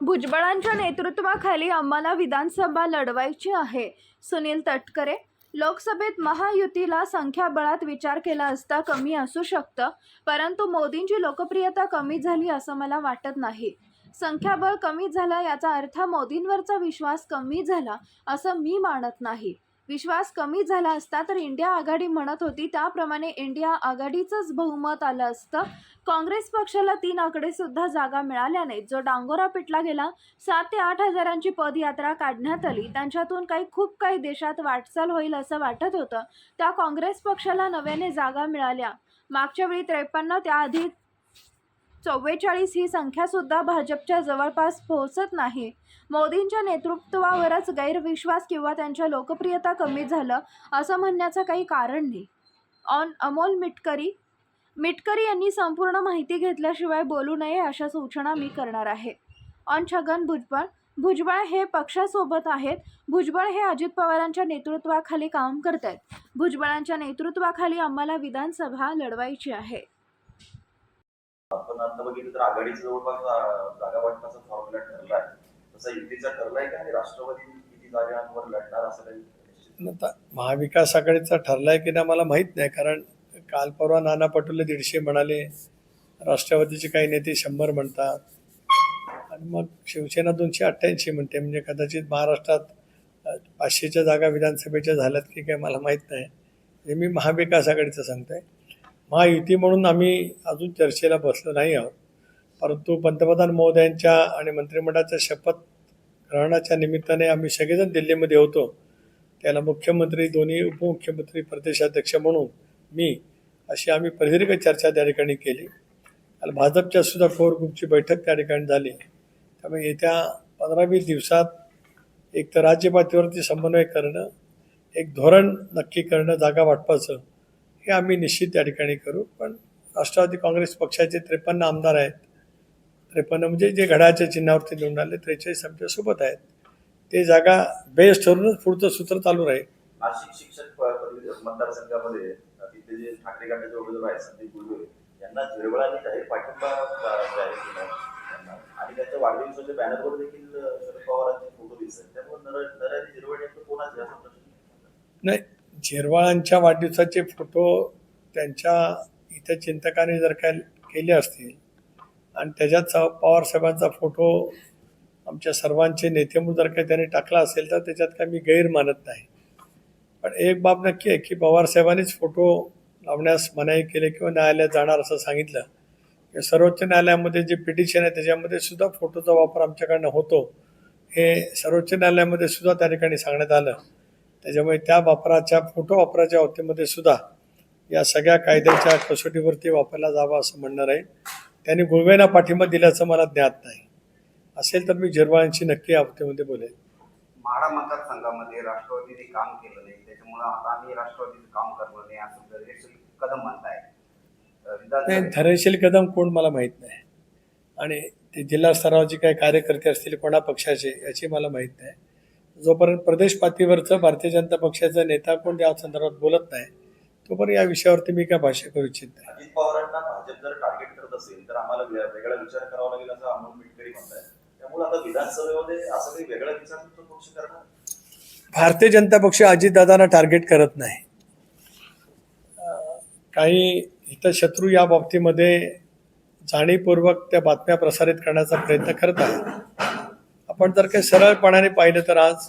भुजबळांच्या नेतृत्वाखाली आम्हाला विधानसभा लढवायची आहे. सुनील तटकरे लोकसभेत महायुतीला संख्याबळात विचार केला असता कमी असू शकतं परंतु मोदींची लोकप्रियता कमी झाली असं मला वाटत नाही. संख्याबळ कमी झालं याचा अर्थ मोदींवरचा विश्वास कमी झाला असं मी मानत नाही. विश्वास कमी झाला असता तर इंडिया आघाडी म्हणत होती. त्याप्रमाणे इंडिया आघाडीचंच बहुमत आलं असतं. काँग्रेस पक्षाला तीन आकडेसुद्धा जागा मिळाल्या नाहीत. जो डांगोरा पिटला गेला सात ते आठ हजारांची पदयात्रा काढण्यात आली. त्यांच्यातून काही खूप काही देशात वाटचाल होईल असं वाटत होतं. त्या काँग्रेस पक्षाला नव्याने जागा मिळाल्या. मागच्या वेळी त्रेपन्न त्याआधी चव्वेचाळीस ही संख्यासुद्धा भाजपच्या जवळपास पोहोचत नाही. मोदींच्या नेतृत्वावरच गैरविश्वास किंवा त्यांच्या लोकप्रियता कमी झालं असं म्हणण्याचं काही कारण नाही. ऑन अमोल मिटकरी मिटकरी यांनी संपूर्ण माहिती घेतल्याशिवाय बोलू नये अशा सूचना मी करणार आहे. ऑन छगन भुजबळ भुजबळ हे पक्षासोबत आहेत. भुजबळ हे अजित पवारांच्या नेतृत्वाखाली काम करत आहेत भुजबळांच्या नेतृत्वाखाली आम्हाला विधानसभा लढवायची आहे. आपण आता बघितलं तर आघाडीचं जवळपास जागा वाटपाचा फॉर्म्युला ठरला आहे तसा युतीचा ठरलाय का? आणि राष्ट्रवादी किती जागांवर लढणार असं काही महाविकास आघाडीचा ठरलाय की नाही मला माहीत नाही. कारण काल परवा नाना पटोले दीडशे म्हणाले राष्ट्रवादीचे काही नेते शंभर म्हणतात. आणि मग शिवसेना दोनशे अठ्ठ्याऐंशी म्हणते. म्हणजे कदाचित महाराष्ट्रात पाचशेच्या जागा विधानसभेच्या झाल्यात की काय मला माहीत नाही. हे मी महाविकास आघाडीचं सांगतोय. महायुती म्हणून आम्ही अजून चर्चेला बसलो नाही आहोत. परंतु पंतप्रधान महोदयांच्या आणि मंत्रिमंडळाच्या शपथ ग्रहणाच्या निमित्ताने आम्ही सगळेजण दिल्लीमध्ये होतो. त्याला मुख्यमंत्री दोन्ही उपमुख्यमंत्री प्रदेशाध्यक्ष म्हणून मी अशी आम्ही प्रदीर्घ चर्चा त्या ठिकाणी केली. आणि भाजपच्या सुद्धा कोर ग्रुपची बैठक त्या ठिकाणी झाली. त्यामुळे येत्या पंधरा वीस दिवसात एक तर राज्य पातळीवरती समन्वय करणं एक धोरण नक्की करणं जागा वाटपाचं हे आम्ही निश्चित त्या ठिकाणी करू. पण राष्ट्रवादी काँग्रेस पक्षाचे त्रेपन्न आमदार आहेत. त्रेपन्न म्हणजे जे घड्याच्या चिन्हावरती निवडून आले त्रेचाळीस आमच्यासोबत आहेत. ते जागा बेस ठरूनच पुढचं सूत्र चालू राहील. नाशिक शिक्षक मतदारसंघामध्ये अं, तिथले जे ठाकरे गटाचे उमेदवार आहेत संदीप गुळवे यांना झिरवळाने जाहीर पाठिंबा जाहीर केला आणि त्यांच्या वाढदिवसाच्या बॅनरवर देखील शरद पवारांचे फोटो दिसत त्यामुळे नर झिरवळ नेमकं कोणाचे नाही झेरवाळांच्या वाढदिवसाचे फोटो त्यांच्या इथे चिंतकाने जर काय केले असतील आणि त्याच्यात पवारसाहेबांचा फोटो आमच्या सर्वांचे नेते म्हणून जर काही त्यांनी टाकला असेल तर त्याच्यात काय मी गैर मानत नाही. पण एक बाब नक्की आहे की पवारसाहेबांनीच फोटो लावण्यास मनाई केले किंवा न्यायालयात जाणार असं सांगितलं. की सर्वोच्च न्यायालयामध्ये जे पिटिशन आहे त्याच्यामध्ये सुद्धा फोटोचा वापर आमच्याकडनं होतो. हे सर्वोच्च न्यायालयामध्ये सुद्धा त्या ठिकाणी सांगण्यात आलं. त्याच्यामुळे त्या वापराच्या फोटो वापराच्या बाबतीमध्ये सुद्धा या सगळ्या कायद्याच्या कसोटीवरती वापरला जावा असं म्हणणं राहील त्यांनी गुळवेना पाठिंबा दिल्याचं मला ज्ञात नाही. असेल तर मी झिरवाळांशी नक्की या बाबतीमध्ये बोलेन. म्हाडा मतदारसंघामध्ये राष्ट्रवादीने काम केलं नाही. त्याच्यामुळे आता आम्ही राष्ट्रवादीचं काम करणार नाही असं धैर्यशील कदम म्हणताय. नाही धैर्यशील कदम कोण मला माहीत नाही. आणि ते जिल्हा स्तरावरचे काही कार्यकर्ते असतील कोणा पक्षाचे याची मला माहीत नाही. जोपर्यंत प्रदेश पातळीवरचं भारतीय जनता पक्षाचा नेता कोण या संदर्भात बोलत नाही तोपर्यंत या विषयावरती मी काय भाष्य करू इच्छित नाही. अजित पवारांना भाजप जर टार्गेट करत असेल तर आम्हाला वेगळा विचार करावा लागेल असं अमोल मिटकरी म्हणताय त्यामुळे आता विधानसभेमध्ये असं काही वेगळा विचार पक्ष करणार? भारतीय जनता पक्ष अजितदादांना टार्गेट करत नाही. काही हितशत्रू या बाबतीमध्ये जाणीवपूर्वक त्या बातम्या प्रसारित करण्याचा प्रयत्न करत आहे आपण जर काही सरळपणाने पाहिलं तर आज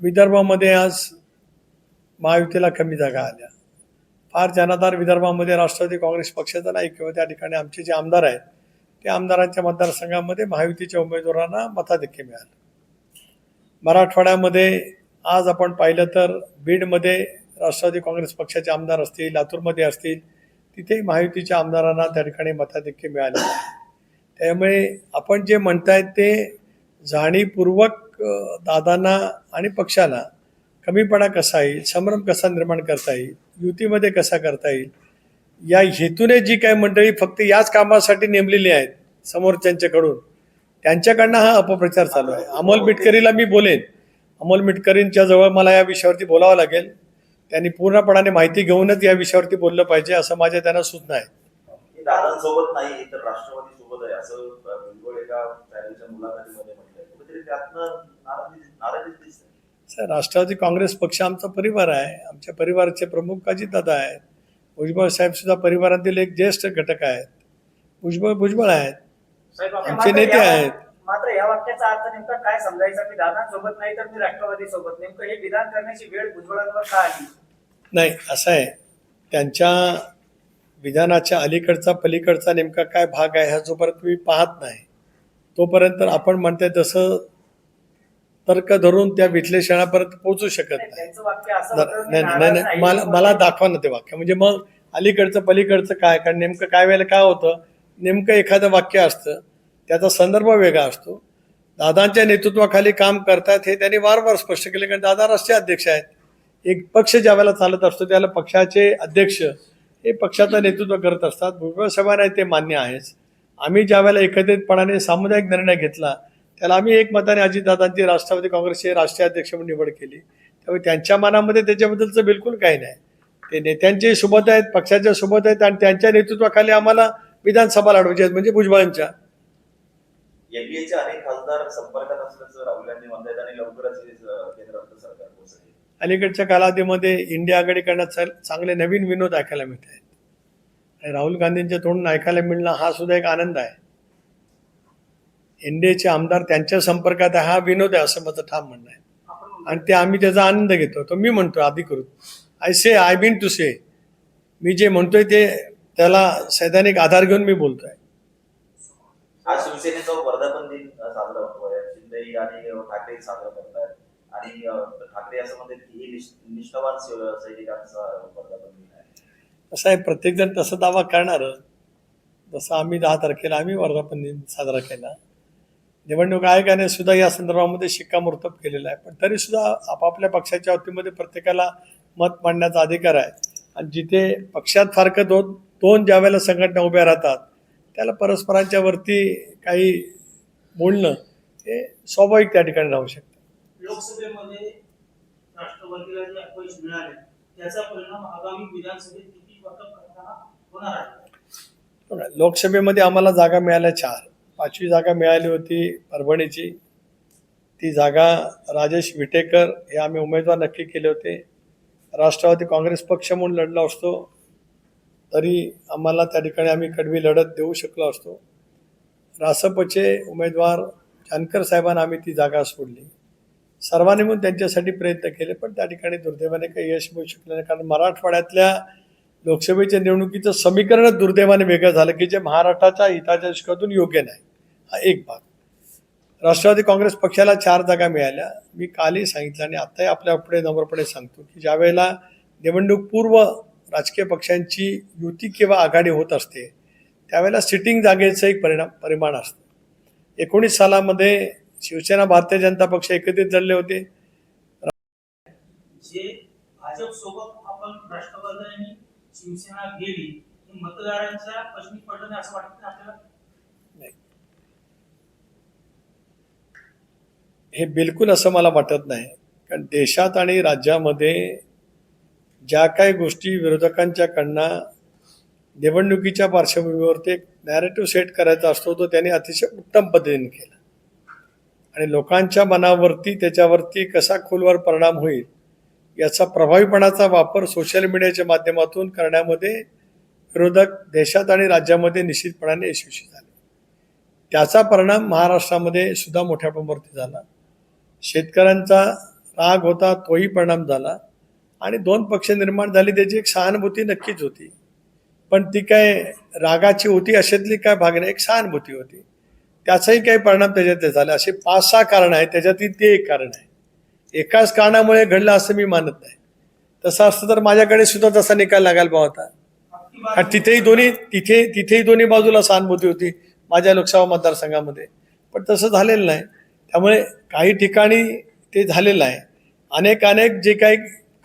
विदर्भामध्ये आज महायुतीला कमी जागा आल्या. फार जनाधार विदर्भामध्ये राष्ट्रवादी काँग्रेस पक्षाचा नाही किंवा त्या ठिकाणी आमचे जे आमदार आहेत त्या आमदारांच्या मतदारसंघामध्ये महायुतीच्या उमेदवारांना मताधिक्य मिळालं. मराठवाड्यामध्ये आज आपण पाहिलं तर बीडमध्ये राष्ट्रवादी काँग्रेस पक्षाचे आमदार असतील लातूरमध्ये असतील तिथेही महायुतीच्या आमदारांना त्या ठिकाणी मताधिक्य मिळाले. त्यामुळे आपण जे म्हणतायत ते जाणीवपूर्वक दादांना आणि पक्षाला कमीपणा कसा येईल संभ्रम कसा निर्माण करता येईल युतीमध्ये कसा करता येईल या हेतूने जी काही मंडळी फक्त याच कामासाठी नेमलेली आहेत समोरच्यांच्याकडून त्यांच्याकडनं हा अपप्रचार चालू आहे. अमोल मिटकरीला मी बोलेन. अमोल मिटकरींच्या जवळ मला या विषयावरती बोलावं लागेल. त्यांनी पूर्णपणाने माहिती घेऊनच या विषयावरती बोललं पाहिजे असं माझ्या त्यांना सूचना आहे. दादांसोबत नाही तर राष्ट्रवादी सोबत आहे असं मुलाखतीमध्ये राष्ट्रवादी काँग्रेस पक्ष आमचा परिवार आहे. आमच्या परिवाराचे प्रमुख अजितदादा आहेत. भुजबळ साहेब सुद्धा परिवारातील एक ज्येष्ठ घटक आहेत. भुजबळ भुजबळ आहेत. साहेब, आमचे नेते आहेत. मात्र या वाक्याचा अर्थ नेमका काय समजायचा? मी दादांसोबत नाही तर मी राष्ट्रवादी सोबत नेमकं हे विधान करण्याची वेळ भुजबळांवर का आली? नाही असं आहे. त्यांच्या विधानाच्या अलीकडचा पलीकडचा नेमका काय भाग आहे हा जोपर्यंत मी पाहत नाही तोपर्यंत आपण म्हणताय तसं तर्क धरून त्या विश्लेषणापर्यंत पोहोचू शकत नाही, नाही. नाही. मला मला दाखवा ना ते वाक्य. म्हणजे मग अलीकडचं पलीकडचं काय कारण नेमकं काय वेळेला काय होतं नेमकं एखादं वाक्य असतं त्याचा संदर्भ वेगळा असतो. दादांच्या नेतृत्वाखाली काम करतात हे त्यांनी वारंवार स्पष्ट केले कारण दादा राष्ट्रीय अध्यक्ष आहेत. एक पक्ष ज्यावेळेला चालत असतो त्याला पक्षाचे अध्यक्ष हे पक्षाचं नेतृत्व करत असतात. भुजबळ साहेबांना ते मान्य आहेच. आम्ही ज्यावेळेला एकत्रितपणाने सामुदायिक निर्णय घेतला त्याला आम्ही एकमताने अजितदादांची राष्ट्रवादी काँग्रेसचे राष्ट्रीय अध्यक्ष म्हणून निवड केली. त्यामुळे त्यांच्या मनामध्ये त्याच्याबद्दलचं बिलकुल काही नाही. ते नेत्यांचे सोबत आहेत पक्षाच्या सोबत आहेत आणि त्यांच्या नेतृत्वाखाली आम्हाला विधानसभा लढवायची आहेत म्हणजे भुजबळांच्या. एनडीएचे अनेक खासदार संपर्कात असल्याचं राहुल गांधी म्हणतात आणि लवकरच हे स- केंद्रातलं सरकार पोहोचेल अलीकडच्या कालावधीमध्ये इंडिया आघाडीकडनं चांगले नवीन विनोद ऐकायला मिळत आहेत. आणि राहुल गांधींच्या तोंडून ऐकायला मिळणं हा सुद्धा एक आनंद आहे. एनडीएचे आमदार त्यांच्या संपर्कात आहे हा विनोद आहे असं माझं ठाम म्हणणं आहे. आणि ते आम्ही त्याचा आनंद घेतो. तो मी म्हणतो अधिकृत I say I been to say मी जे म्हणतोय ते त्याला सैद्धानिक आधार घेऊन मी बोलतोय. आज शिवसेनेचा वर्धापन दिन साजरा शिंदे आणि ठाकरे साजरा करतात आणि ठाकरे असं म्हणतात की ही निष्ठावान सैनिकांचा वर्धापन आहे. प्रत्येकजण तसं दावा करणार. जसं आम्ही दहा तारखेला आम्ही वर्धापन दिन साजरा केला. निवडणूक आयोगाने सुद्धा या संदर्भामध्ये शिक्कामोर्तब केलेला आहे. पण तरी सुद्धा आपापल्या पक्षाच्या वतीमध्ये प्रत्येकाला मत मांडण्याचा अधिकार आहे. आणि जिथे पक्षात फारक दोन दोन ज्या वेळेला संघटना उभ्या राहतात त्याला परस्परांच्या वरती काही बोलणं हे स्वाभाविक त्या ठिकाणी राहू शकतं. लोकसभेमध्ये राष्ट्रवादीला जे अपयश मिळाले त्याचा परिणाम आगामी विधानसभेत किती वाटप करताना होणार आहे? लोकसभेमध्ये आम्हाला जागा मिळाल्या चार. पाचवी जागा मिळाली होती परभणीची. ती जागा राजेश विटेकर हे आम्ही उमेदवार नक्की केले होते. राष्ट्रवादी काँग्रेस पक्ष म्हणून लढलो असतो. तरी आम्हाला त्या ठिकाणी आम्ही कडवी लढत देऊ शकलो असतो. रासपचे उमेदवार जानकर साहेबांना आम्ही ती जागा सोडली. सर्वांनी म्हणून त्यांच्यासाठी प्रयत्न केले पण त्या ठिकाणी दुर्दैवाने काही यश मिळू शकलं नाही. कारण मराठवाड्यातल्या लोकसभेच्या निवडणुकीचं समीकरणच दुर्दैवाने वेगळं झालं की जे महाराष्ट्राच्या हिताच्या दृष्टीतून योग्य नाही. हा एक भाग. राष्ट्रवादी काँग्रेस पक्षाला चार जागा मिळाल्या. मी कालही सांगितलं आणि आत्ताही आपल्या पुढे नम्रपणे सांगतो की ज्यावेळेला निवडणूक पूर्व राजकीय पक्षांची युती किंवा आघाडी होत असते त्यावेळेला सिटिंग जागेचं एक परिणाम परिमाण असतं. एकोणीस सालामध्ये शिवसेना भारतीय जनता पक्ष एकत्रित लढले होते. जे भाजप सोबत आपण राष्ट्रवादी आणि शिवसेना गेली हे मतदारांच्या प्रश्नी पडलं नाही असं वाटतं आपल्याला? हे बिलकुल असं मला वाटत नाही. कारण देशात आणि राज्यामध्ये ज्या काही गोष्टी विरोधकांच्याकडनं निवडणुकीच्या पार्श्वभूमीवरती एक नॅरेटिव्ह सेट करायचा असतो तो त्यांनी अतिशय उत्तम पद्धतीने केला. आणि लोकांच्या मनावरती त्याच्यावरती कसा खोलवर परिणाम होईल याचा प्रभावीपणाचा वापर सोशल मीडियाच्या माध्यमातून करण्यामध्ये विरोधक देशात आणि राज्यामध्ये निश्चितपणाने यशस्वी झाले. त्याचा परिणाम महाराष्ट्रामध्ये सुद्धा मोठ्या प्रमाणावरती झाला. शेतकऱ्यांचा राग होता तोही परिणाम झाला. आणि दोन पक्ष निर्माण झाली त्याची एक सहानुभूती नक्कीच होती. पण ती काय रागाची होती अशातली काय भाग नाही एक सहानुभूती होती. त्याचाही काही परिणाम त्याच्यात झाले. असे पाच सहा कारण आहेत. त्याच्यातील ते एक कारण आहे. एकाच कारणामुळे घडलं असं मी मानत नाही. तसं असतं तर माझ्याकडे सुद्धा तसा निकाल लागायला पाहा होता. कारण तिथेही दोन्ही तिथे तिथेही दोन्ही बाजूला सहानुभूती होती माझ्या लोकसभा मतदारसंघामध्ये. पण तसं झालेलं नाही. त्यामुळे काही ठिकाणी ते झालेलं आहे अनेक अनेक जे काही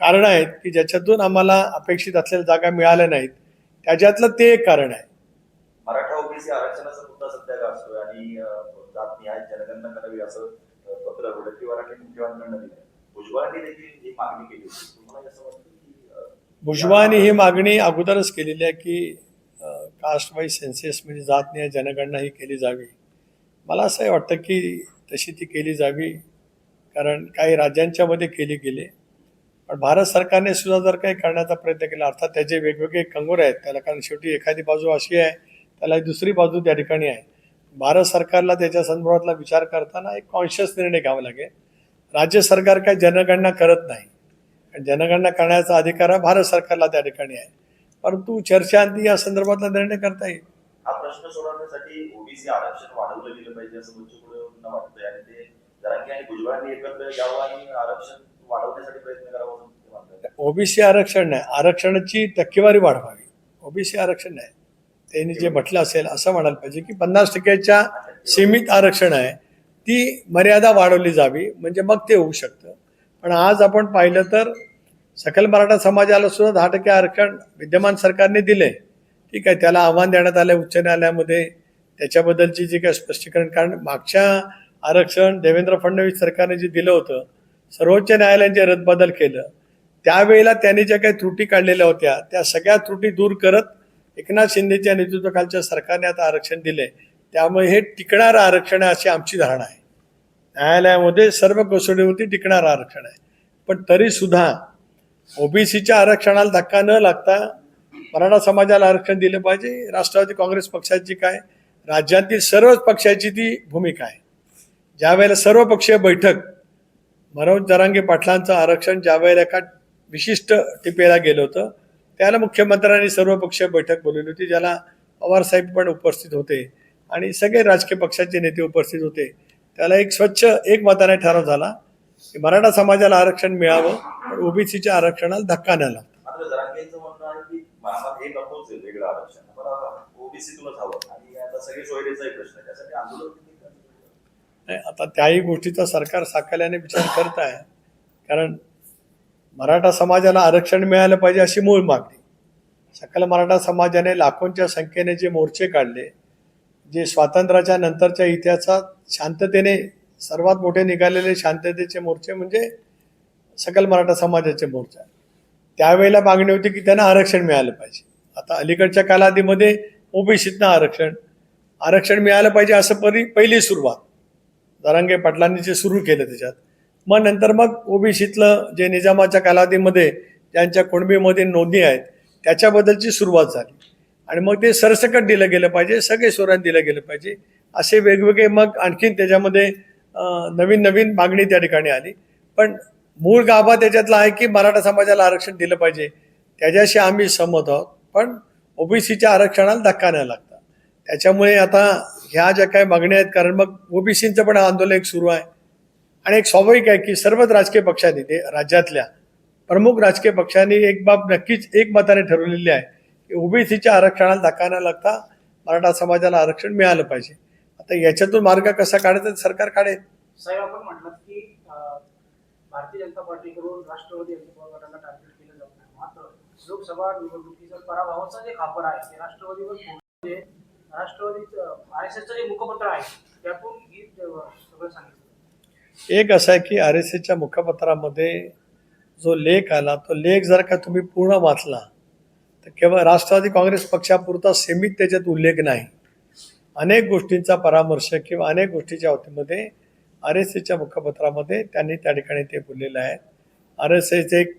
कारणं आहेत की ज्याच्यातून आम्हाला अपेक्षित असलेल्या जागा मिळाल्या नाहीत. त्याच्यातलं ते एक कारण आहे. मराठा ओबीसी आरक्षणाचं मुद्दा सध्या गाजतोय आणि अ, जात निहाय जनगणना करावी असं पत्र वडट्टीवारांनी मुख्यमंत्र्यांना दिलं भुजबळांनी देखील ही मागणी केली होती. तुम्हाला असं वाटतं की भुजबळांनी ही मागणी अगोदरच केलेली आहे की कास्ट वाईज सेन्सेस म्हणजे जातनीय जनगणना ही केली जावी. मला असंही वाटतं की तशी ती केली जावी कारण काही राज्यांच्यामध्ये केली गेली. पण भारत सरकारने सुद्धा जर काही करण्याचा प्रयत्न केला अर्थात त्याचे वेगवेगळे कंगोर आहेत त्याला कारण शेवटी एखादी बाजू अशी आहे त्याला दुसरी बाजू त्या ठिकाणी आहे. भारत सरकारला त्याच्या संदर्भातला विचार करताना एक कॉन्शियस निर्णय घ्यावा लागेल. राज्य सरकार काही जनगणना करत नाही. जनगणना करण्याचा अधिकार हा भारत सरकारला त्या ठिकाणी आहे. परंतु चर्चा आणि या संदर्भातला निर्णय करता येईल. हा प्रश्न सोडवण्यासाठी ओबीसी आरक्षण वाढवलं गेलं पाहिजे असं वाटतंय. आणि ते जरांगे आणि भुजबळांनी एकत्र यावं आणि आरक्षण वाढवण्यासाठी प्रयत्न करावा ओबीसी आरक्षण नाही. आरक्षणाची टक्केवारी वाढवावी. ओबीसी आरक्षण नाही. त्यांनी जे म्हटलं असेल असं म्हणायला पाहिजे की पन्नास टक्क्याच्या सीमित आरक्षण आहे ती मर्यादा वाढवली जावी म्हणजे मग ते होऊ शकतं. पण आज आपण पाहिलं तर सकल मराठा समाजाला सुद्धा दहा टक्के आरक्षण विद्यमान सरकारने दिले. ठीक आहे त्याला आव्हान देण्यात आलं उच्च न्यायालयामध्ये. त्याच्याबद्दलची जी काही स्पष्टीकरण कारण मागच्या आरक्षण देवेंद्र फडणवीस सरकारने जे दिलं होतं सर्वोच्च न्यायालयाने जे रद्दबदल केलं त्यावेळेला त्यांनी ज्या काही त्रुटी काढलेल्या होत्या त्या सगळ्या त्रुटी दूर करत एकनाथ शिंदेच्या नेतृत्वाखालच्या सरकारने आता आरक्षण दिले त्यामुळे हे टिकणारं आरक्षण आहे अशी आमची धारणा आहे. न्यायालयामध्ये सर्व कसोटीवरती टिकणारं आरक्षण आहे. पण तरीसुद्धा ओबीसीच्या आरक्षणाला धक्का न लागता मराठा समाजाला आरक्षण दिलं पाहिजे. राष्ट्रवादी काँग्रेस पक्षाची काय? राज्यातील सर्वच पक्षाची ती भूमिका आहे. ज्यावेळेला सर्वपक्षीय बैठक मनोज जरांगे पाटलांचं आरक्षण ज्यावेळेला एका विशिष्ट टिपेला गेलं होतं त्याला मुख्यमंत्र्यांनी सर्वपक्षीय बैठक बोलवली होती ज्याला पवारसाहेब पण उपस्थित होते आणि सगळे राजकीय पक्षाचे नेते उपस्थित होते. त्याला एक स्वच्छ एक मताने ठराव झाला की मराठा समाजाला आरक्षण मिळावं पण ओबीसीच्या आरक्षणाला धक्का किती करायचं? नाही आता त्याही गोष्टीचा सरकार साकल्याने विचार करत आहे. कारण मराठा समाजाला आरक्षण मिळालं पाहिजे अशी मूळ मागणी. सकल मराठा समाजाने लाखोंच्या संख्येने जे मोर्चे काढले जे स्वातंत्र्याच्या नंतरच्या इतिहासात शांततेने सर्वात मोठे निघालेले शांततेचे मोर्चे म्हणजे सकल मराठा समाजाचे मोर्चा. त्यावेळेला मागणी होती की त्यांना आरक्षण मिळालं पाहिजे. आता अलीकडच्या कालावधीमध्ये ओबीसीतनं आरक्षण आरक्षण मिळालं पाहिजे असं परी पहिली सुरुवात. दरांगे पाटलांनी जे सुरू केलं त्याच्यात मग नंतर मग ओबीसीतलं जे निजामाच्या कालावधीमध्ये ज्यांच्या कुणबीमध्ये नोंदी आहेत त्याच्याबद्दलची सुरुवात झाली. आणि मग ते सरसकट दिलं गेलं पाहिजे सगळे स्वरात दिलं गेलं पाहिजे असे वेगवेगळे मग आणखीन त्याच्यामध्ये नवीन नवीन मागणी त्या ठिकाणी आली. पण मूळ गाभा त्याच्यातला आहे की मराठा समाजाला आरक्षण दिलं पाहिजे त्याच्याशी आम्ही सहमत आहोत. पण ओबीसीच्या आरक्षणाला धक्का नाही लागता. त्याच्यामुळे आता ह्या ज्या काही मागण्या आहेत कारण मग ओबीसीचं पण आंदोलन एक सुरू आहे. आणि एक स्वाभाविक आहे की सर्वच राजकीय पक्षांनी ते राज्यातल्या प्रमुख राजकीय पक्षांनी एक बाब नक्कीच एक मताने ठरवलेली आहे की ओबीसीच्या आरक्षणाला धक्का न लागता मराठा समाजाला आरक्षण मिळालं पाहिजे. आता याच्यातून मार्ग कसा काढायचा सरकार काढेल. साहेब आपण म्हटलं की भारतीय जनता पार्टीकडून राष्ट्रवादी गटाला टार्गेट केलं जात नाही. मात्र लोकसभा निवडणुकीचं पराभवाचं जे खापर आहे ते राष्ट्रवादीवर राष्ट्रवादीचं आर एस एसचं जे मुखपत्र आहे त्यातून ही सगळं सांगितलं. एक असं आहे की आर एस एच्या मुखपत्रामध्ये जो लेख आला तो लेख जर का तुम्ही पूर्ण वाचला तर केवळ राष्ट्रवादी काँग्रेस पक्षापुरता सीमित त्याच्यात उल्लेख नाही. अनेक गोष्टींचा परामर्श किंवा अनेक गोष्टीच्या बाबतीमध्ये आर एस एच्या मुखपत्रामध्ये त्यांनी त्या ठिकाणी ते बोललेलं आहे. आर एस एच एक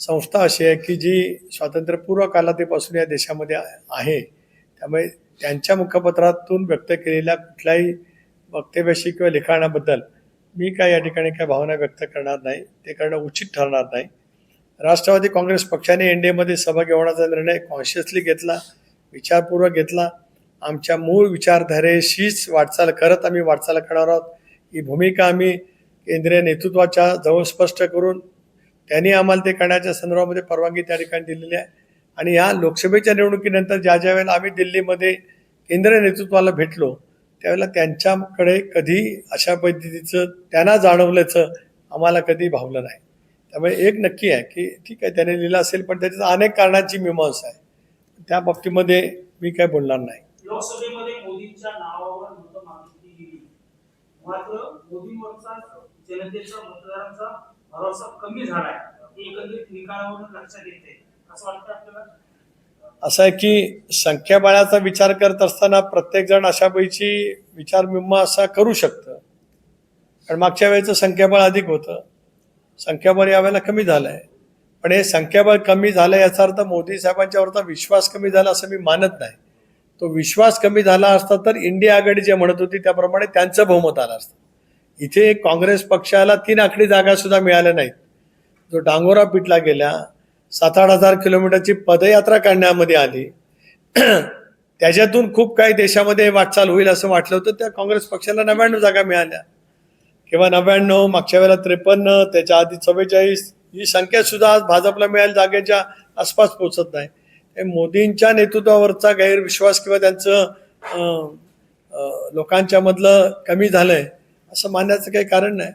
संस्था अशी आहे की जी स्वातंत्र्यपूर्व कालातीपासून या देशामध्ये आहे. त्यामुळे त्यांच्या मुखपत्रातून व्यक्त केलेल्या कुठल्याही वक्तव्याशी किंवा लिखाणाबद्दल मी काय या ठिकाणी काय भावना व्यक्त करणार नाही ते करणं उचित ठरणार नाही. राष्ट्रवादी काँग्रेस पक्षाने एन डी एमध्ये सहभागी होण्याचा निर्णय कॉन्शियसली घेतला विचारपूर्वक घेतला. आमच्या मूळ विचारधारेशीच वाटचाल करत आम्ही वाटचाल करणार आहोत. ही भूमिका आम्ही केंद्रीय नेतृत्वाच्या जवळ स्पष्ट करून त्यांनी आम्हाला ते करण्याच्या संदर्भामध्ये परवानगी त्या ठिकाणी दिलेली आहे. आणि या लोकसभेच्या निवडणुकीनंतर ज्या ज्या वेळेला आम्ही दिल्लीमध्ये केंद्रीय नेतृत्वाला भेटलो त्यावेळेला त्यांच्याकडे कधी अशा पद्धतीचं त्यांना जाणवल्याचं आम्हाला कधी भावलं नाही. त्यामुळे एक नक्की आहे की ठीक आहे त्याने लिहिलं असेल पण त्याच्यात अनेक कारणांची मीमांसा आहे. त्या बाबतीमध्ये मी काय बोलणार नाही. लोकसभेमध्ये मोदींच्या नावावर मतं मागितली गेली मात्र मोदींवरचा जनतेचा मतदारांचा भरोसा कमी झालाय. एकंदरीत निकालावरून लक्षात येते असं वाटतं आपल्याला? असं आहे की संख्याबळाचा विचार करत असताना प्रत्येकजण अशापैकी विचारविम्मा असा करू शकतं. कारण मागच्या वेळेचं संख्याबळ अधिक होतं. संख्याबळ यावेळेला कमी झालं आहे पण हे संख्याबळ कमी झालं याचा अर्थ मोदी साहेबांच्यावरचा विश्वास कमी झाला असं मी मानत नाही. तो विश्वास कमी झाला असता तर इंडिया आघाडी जे म्हणत होती त्याप्रमाणे त्यांचं बहुमत आलं असतं. इथे काँग्रेस पक्षाला तीन आकडी जागासुद्धा मिळाल्या नाहीत. जो डांगोरा पिटला गेला सात आठ हजार किलोमीटरची पदयात्रा काढण्यामध्ये आली. त्याच्यातून खूप काही देशामध्ये वाटचाल होईल असं वाटलं होतं. त्या काँग्रेस पक्षाला नव्याण्णव जागा मिळाल्या. किंवा नव्याण्णव मागच्या वेळेला त्रेपन्न त्याच्या आधी चव्वेचाळीस ही संख्या सुद्धा आज भाजपला मिळाल. जागेच्या आसपास पोचत नाही. हे मोदींच्या नेतृत्वावरचा गैरविश्वास किंवा त्यांचं लोकांच्या मधलं कमी झालंय असं मानण्याचं काही कारण नाही.